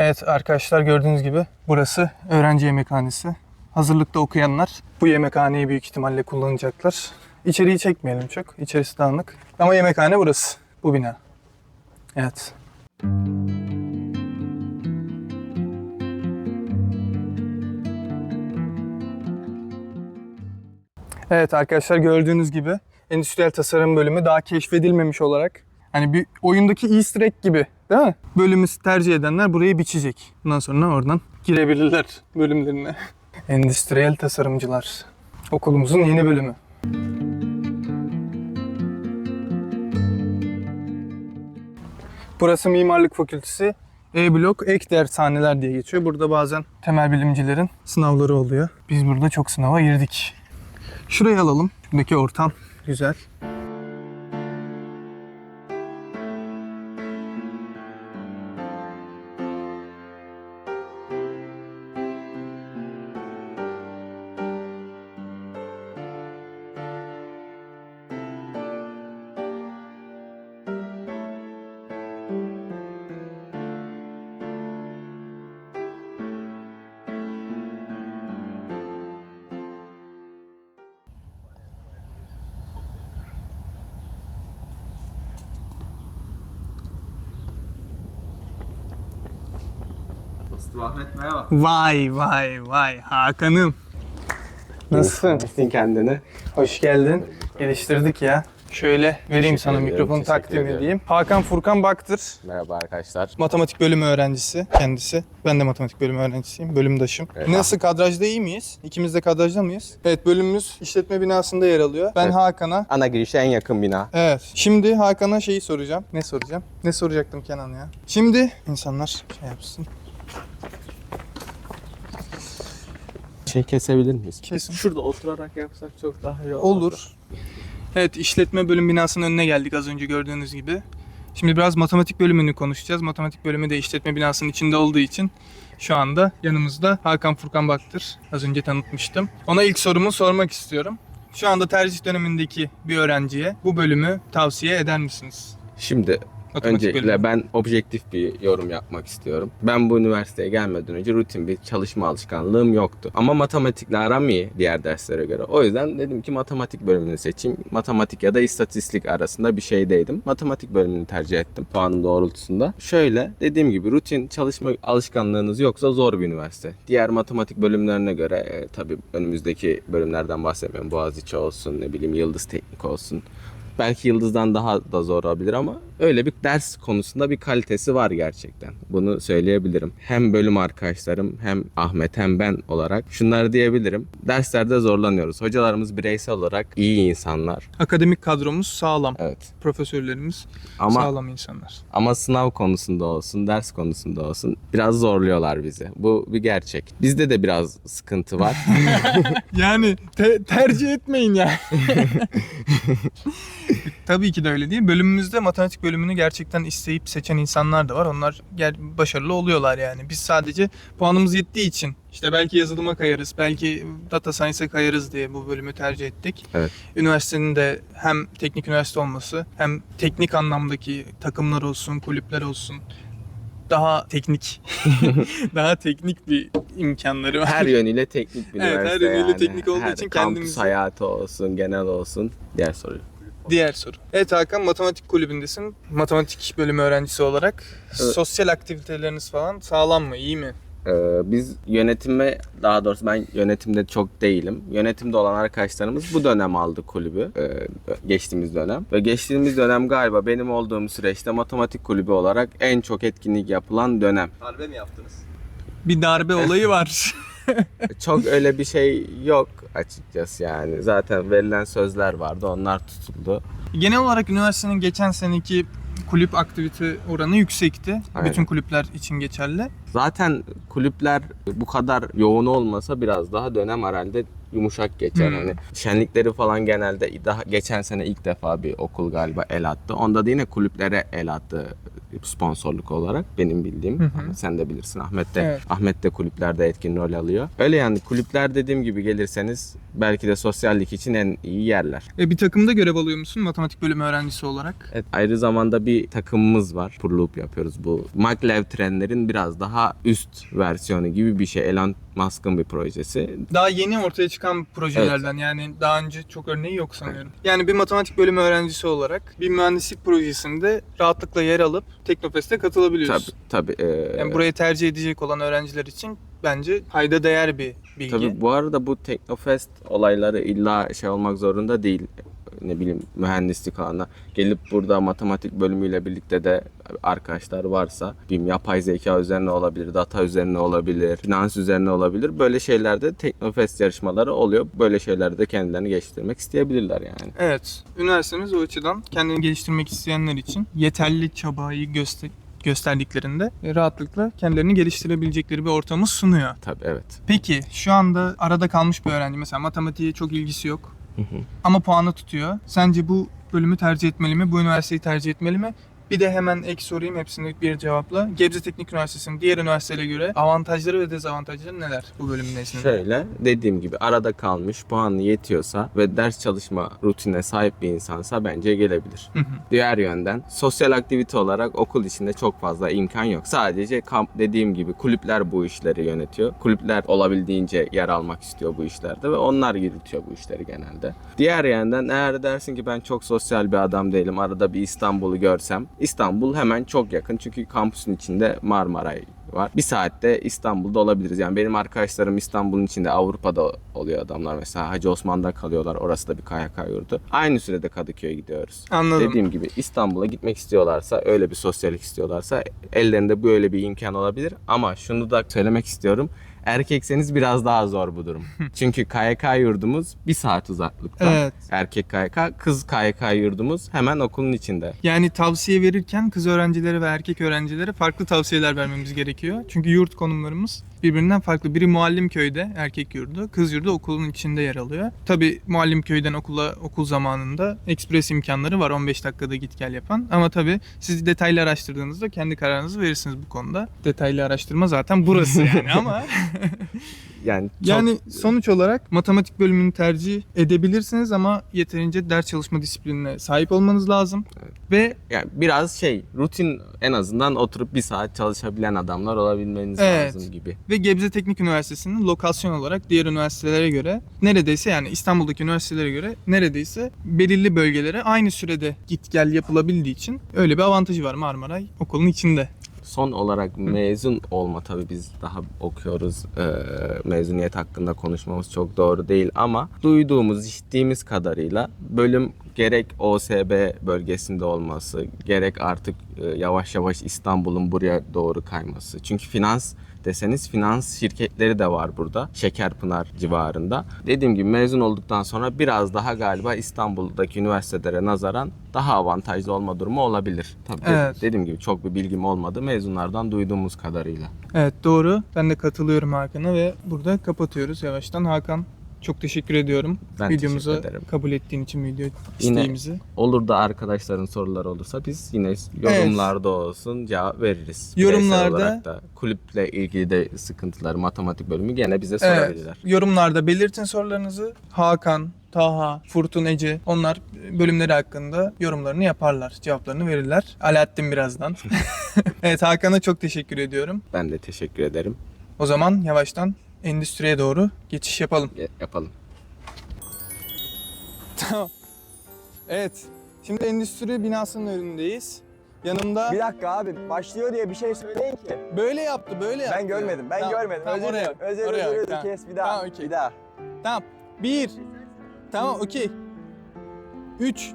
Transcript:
Evet arkadaşlar gördüğünüz gibi burası öğrenci yemekhanesi. Hazırlıkta okuyanlar bu yemekhaneyi büyük ihtimalle kullanacaklar. İçeriği çekmeyelim çok. İçerisi dağınık. Ama yemekhane burası. Bu bina. Evet. Evet arkadaşlar gördüğünüz gibi endüstriyel tasarım bölümü daha keşfedilmemiş olarak hani bir oyundaki easter egg gibi değil mi? Bölümü tercih edenler burayı biçecek. Bundan sonra oradan girebilirler bölümlerine. endüstriyel tasarımcılar. Okulumuzun yeni bölümü. Burası Mimarlık Fakültesi. E-blok ek dershaneler diye geçiyor. Burada bazen temel bilimcilerin sınavları oluyor. Biz burada çok sınava girdik. Şurayı alalım. Şuradaki ortam güzel. Dostum Ahmet merhaba. Vay vay vay Hakan'ım. Nasılsın? Nasılsın kendini? Hoş geldin. Geliştirdik ya. Şöyle vereyim sana ederim, mikrofonu teşekkür takdim ediyorum. edeyim. Hakan Furkan Baktır. Merhaba arkadaşlar. Matematik bölümü öğrencisi kendisi. Ben de matematik bölümü öğrencisiyim. Bölümdaşım. Evet. Nasıl kadrajda iyi miyiz? İkimiz de kadrajda mıyız? Evet bölümümüz işletme binasında yer alıyor. Ben Evet. Hakan'a Ana girişe en yakın bina. Evet. Şimdi Hakan'a şeyi soracağım. Ne soracağım? Ne soracaktım Kenan ya? Şimdi insanlar şey yapsın. Şey kesebilir miyiz? Kesin. Şurada oturarak yapsak çok daha iyi olur. Olur. Evet, işletme bölüm binasının önüne geldik az önce gördüğünüz gibi. Şimdi biraz matematik bölümünü konuşacağız. Matematik bölümü de işletme binasının içinde olduğu için şu anda yanımızda Hakan Furkan Baktır. Az önce tanıtmıştım. Ona ilk sorumu sormak istiyorum. Şu anda tercih dönemindeki bir öğrenciye bu bölümü tavsiye eder misiniz? Şimdi Matematik öncelikle bölümü. ben objektif bir yorum yapmak istiyorum. Ben bu üniversiteye gelmeden önce rutin bir çalışma alışkanlığım yoktu. Ama matematikle aram iyi diğer derslere göre. O yüzden dedim ki matematik bölümünü seçeyim. Matematik ya da istatistik arasında bir şeydeydim. Matematik bölümünü tercih ettim puanım doğrultusunda. Şöyle dediğim gibi rutin çalışma alışkanlığınız yoksa zor bir üniversite. Diğer matematik bölümlerine göre e, tabii önümüzdeki bölümlerden bahsetmiyorum. Boğaziçi olsun ne bileyim Yıldız Teknik olsun. Belki Yıldız'dan daha da zor olabilir ama öyle bir ders konusunda bir kalitesi var gerçekten. Bunu söyleyebilirim. Hem bölüm arkadaşlarım hem Ahmet hem ben olarak şunları diyebilirim. Derslerde zorlanıyoruz. Hocalarımız bireysel olarak iyi insanlar. Akademik kadromuz sağlam. Evet. Profesörlerimiz Ama sağlam insanlar. ama sınav konusunda olsun, ders konusunda olsun biraz zorluyorlar bizi. Bu bir gerçek. Bizde de biraz sıkıntı var. Yani te- tercih etmeyin ya. Tabii ki de öyle değil. Bölümümüzde matematik bölümünü gerçekten isteyip seçen insanlar da var. Onlar başarılı oluyorlar yani. Biz sadece puanımız yettiği için işte belki yazılıma kayarız, belki data science'e kayarız diye bu bölümü tercih ettik. Evet. Üniversitenin de hem teknik üniversite olması hem teknik anlamdaki takımlar olsun, kulüpler olsun daha teknik daha teknik bir imkanları var. her yönüyle teknik bir Evet, her üniversite yönüyle yani. teknik olduğu Her için kendimizi- hayatı olsun, genel olsun. Diğer soru. Diğer soru. Evet Hakan matematik kulübündesin. Matematik bölümü öğrencisi olarak. Evet. Sosyal aktiviteleriniz falan sağlam mı? iyi mi? Ee, biz yönetime daha doğrusu ben yönetimde çok değilim. Yönetimde olan arkadaşlarımız bu dönem aldı kulübü. ee, geçtiğimiz dönem. Ve geçtiğimiz dönem galiba benim olduğum süreçte matematik kulübü olarak en çok etkinlik yapılan dönem. Darbe mi yaptınız? Bir darbe olayı var. Çok öyle bir şey yok açıkçası yani. Zaten verilen sözler vardı onlar tutuldu. Genel olarak üniversitenin geçen seneki kulüp aktivite oranı yüksekti. Aynen. Bütün kulüpler için geçerli. Zaten kulüpler bu kadar yoğun olmasa biraz daha dönem herhalde yumuşak geçer. Hmm. Hani şenlikleri falan genelde daha geçen sene ilk defa bir okul galiba el attı. Onda da yine kulüplere el attı sponsorluk olarak benim bildiğim. Hı hı. Ama sen de bilirsin Ahmet de Evet. Ahmet de kulüplerde etkin rol alıyor. Öyle yani kulüpler dediğim gibi gelirseniz belki de sosyallik için en iyi yerler. E, bir takımda görev alıyor musun matematik bölümü öğrencisi olarak? Evet, ayrı zamanda bir takımımız var. Purloop yapıyoruz. Bu maglev trenlerin biraz daha üst versiyonu gibi bir şey. Elon Musk'ın bir projesi. Daha yeni ortaya çıkan projelerden yani daha önce çok örneği yok sanıyorum. Yani bir matematik bölümü öğrencisi olarak bir mühendislik projesinde rahatlıkla yer alıp Teknofest'e katılabiliyorsun. Tabii tabii. e, Yani burayı tercih edecek olan öğrenciler için bence kayda değer bir bilgi. Tabii bu arada bu Teknofest olayları illa şey olmak zorunda değil. Ne bileyim mühendislik alanına gelip burada matematik bölümüyle birlikte de arkadaşlar varsa bileyim yapay zeka üzerine olabilir, data üzerine olabilir, finans üzerine olabilir. Böyle şeylerde Teknofest yarışmaları oluyor. Böyle şeylerde kendilerini geliştirmek isteyebilirler yani. Evet. Üniversitemiz o açıdan kendini geliştirmek isteyenler için yeterli çabayı göster gösterdiklerinde rahatlıkla kendilerini geliştirebilecekleri bir ortamı sunuyor. Tabii evet. Peki şu anda arada kalmış bir öğrenci mesela matematiğe çok ilgisi yok Hı hı. ama puanı tutuyor. Sence bu bölümü tercih etmeli mi? Bu üniversiteyi tercih etmeli mi? Bir de hemen ek sorayım hepsini bir cevapla. Gebze Teknik Üniversitesi'nin diğer üniversitelere göre avantajları ve dezavantajları neler bu bölümün nezdinde? Şöyle dediğim gibi arada kalmış puanı yetiyorsa ve ders çalışma rutinine sahip bir insansa bence gelebilir. Hı hı. Diğer yönden sosyal aktivite olarak okul içinde çok fazla imkan yok. Sadece kamp dediğim gibi kulüpler bu işleri yönetiyor. Kulüpler olabildiğince yer almak istiyor bu işlerde ve onlar yürütüyor bu işleri genelde. Diğer yönden eğer dersin ki ben çok sosyal bir adam değilim. Arada bir İstanbul'u görsem. İstanbul hemen çok yakın çünkü kampüsün içinde Marmaray var. Bir saatte İstanbul'da olabiliriz. Yani benim arkadaşlarım İstanbul'un içinde Avrupa'da oluyor adamlar. Mesela Hacı Osman'da kalıyorlar. Orası da bir KYK yurdu. Aynı sürede Kadıköy'e gidiyoruz. Anladım. Dediğim gibi İstanbul'a gitmek istiyorlarsa, öyle bir sosyallik istiyorlarsa ellerinde böyle bir imkan olabilir. Ama şunu da söylemek istiyorum. Erkekseniz biraz daha zor bu durum. Çünkü KYK yurdumuz bir saat uzaklıkta. Evet. Erkek KYK, kız KYK yurdumuz hemen okulun içinde. Yani tavsiye verirken kız öğrencilere ve erkek öğrencilere farklı tavsiyeler vermemiz gerekiyor. Çünkü yurt konumlarımız birbirinden farklı. Biri Muallimköy'de erkek yurdu, kız yurdu okulun içinde yer alıyor. Tabii Muallimköy'den okula okul zamanında ekspres imkanları var 15 dakikada git gel yapan. Ama tabii siz detaylı araştırdığınızda kendi kararınızı verirsiniz bu konuda. Detaylı araştırma zaten burası yani ama Yani çok- yani sonuç olarak matematik bölümünü tercih edebilirsiniz ama yeterince ders çalışma disiplinine sahip olmanız lazım. Ve yani biraz şey rutin en azından oturup bir saat çalışabilen adamlar olabilmeniz Evet. lazım gibi. ve Gebze Teknik Üniversitesi'nin lokasyon olarak diğer üniversitelere göre neredeyse yani İstanbul'daki üniversitelere göre neredeyse belirli bölgelere aynı sürede git gel yapılabildiği için öyle bir avantajı var Marmaray okulun içinde. Son olarak mezun olma tabii biz daha okuyoruz. Ee, mezuniyet hakkında konuşmamız çok doğru değil ama duyduğumuz, işittiğimiz kadarıyla bölüm gerek OSB bölgesinde olması, gerek artık e, yavaş yavaş İstanbul'un buraya doğru kayması. Çünkü finans deseniz finans şirketleri de var burada. Şekerpınar civarında. Dediğim gibi mezun olduktan sonra biraz daha galiba İstanbul'daki üniversitelere nazaran daha avantajlı olma durumu olabilir. Tabii Evet. dediğim gibi çok bir bilgim olmadı mezunlardan duyduğumuz kadarıyla. Evet doğru. Ben de katılıyorum Hakan'a ve burada kapatıyoruz yavaştan. Hakan çok teşekkür ediyorum. Ben Videomuza teşekkür ederim. kabul ettiğin için video Yine- isteğimizi. Olur da arkadaşların soruları olursa biz yine yorumlarda olsun cevap veririz. Yorumlarda- olarak da kulüple ilgili de sıkıntıları matematik bölümü gene bize Evet. sorabilirler. Yorumlarda belirtin sorularınızı. Hakan, Taha, Furtun, Ece onlar bölümleri hakkında yorumlarını yaparlar. Cevaplarını verirler. Alaaddin birazdan. evet Hakan'a çok teşekkür ediyorum. Ben de teşekkür ederim. O zaman yavaştan endüstriye doğru geçiş yapalım. Ya- Yapalım. Tamam. Evet. Şimdi endüstri binasının önündeyiz. Yanımda Bir dakika abi başlıyor diye bir şey söyleyin ki. böyle yaptı, böyle yaptı. Ben görmedim. Ben Tamam, görmedim. Tamam, özür oraya. dilerim. Özür oraya, özür özür tamam. kes bir daha. Tamam, okey. Bir daha. Tamam. Bir. Tamam, okey. Üç.